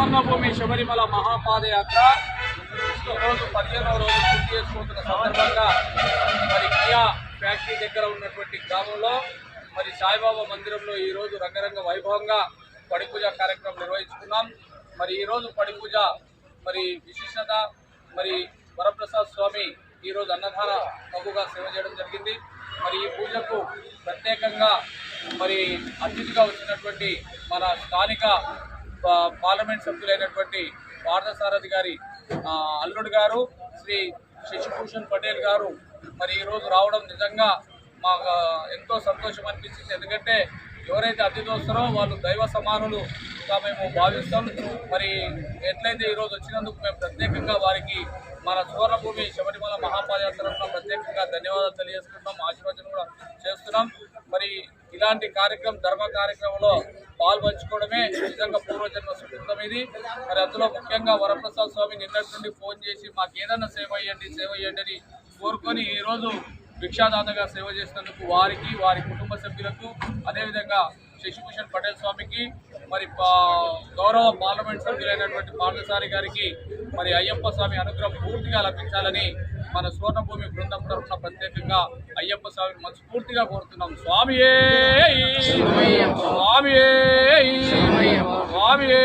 Suvarnabhumi Sabarimala మహాపాదయాత్ర. రోజు పదిహేనవ రోజు పూర్తి చేసుకుంటున్న సందర్భంగా మరి కియా ఫ్యాక్టరీ దగ్గర ఉన్నటువంటి గ్రామంలో మరి సాయిబాబా మందిరంలో ఈరోజు రంగరంగ వైభవంగా పడి పూజ కార్యక్రమం నిర్వహించుకున్నాం. మరి ఈరోజు పడి పూజ మరి విశిష్టత మరి వరప్రసాద్ స్వామి ఈరోజు అన్నదాన ప్రభుగా సేవ చేయడం జరిగింది. మరి ఈ పూజకు ప్రత్యేకంగా మరి అతిథిగా వచ్చినటువంటి మన స్థానిక పార్లమెంట్ సభ్యులైనటువంటి పార్థసారథి గారి అల్లుడు గారు శ్రీ శశిభూషణ్ పటేల్ గారు మరి ఈరోజు రావడం నిజంగా మాకు ఎంతో సంతోషం అనిపించింది ఎందుకంటే ఎవరైతే అతిథి వస్తారో వాళ్ళు దైవ సమానులు మేము భావిస్తాం. మరి ఎట్లయితే ఈరోజు వచ్చినందుకు మేము ప్రత్యేకంగా వారికి మన సువర్ణభూమి శబరిమల మహాపాదయాత్రలో ప్రత్యేకంగా ధన్యవాదాలు తెలియజేస్తున్నాం ఆశీర్వచనం కూడా చేస్తున్నాం. మరి ఇలాంటి కార్యక్రమం ధర్మ కార్యక్రమంలో పాల్పంచుకోవడమే నిజంగా పూర్వజన్మ సుకృతం ఇది. మరి అందులో ముఖ్యంగా వరప్రసాద్ స్వామి నిన్నటి నుండి ఫోన్ చేసి మాకు ఏదైనా సేవ అయ్యండి సేవ అయ్యండి అని కోరుకొని ఈరోజు భిక్షాదాతగా సేవ చేసినందుకు వారికి వారి కుటుంబ సభ్యులకు అదేవిధంగా శశిభూషణ్ పటేల్ స్వామికి మరి గౌరవ పార్లమెంట్ సభ్యులైనటువంటి పార్థసారి గారికి మరి అయ్యప్ప స్వామి అనుగ్రహం పూర్తిగా లభించాలని మన సువర్ణభూమి బృందం తరఫున ప్రత్యేకంగా అయ్యప్ప స్వామిని మనస్ఫూర్తిగా కోరుతున్నాం. స్వామియే స్వామియే. స్వామియే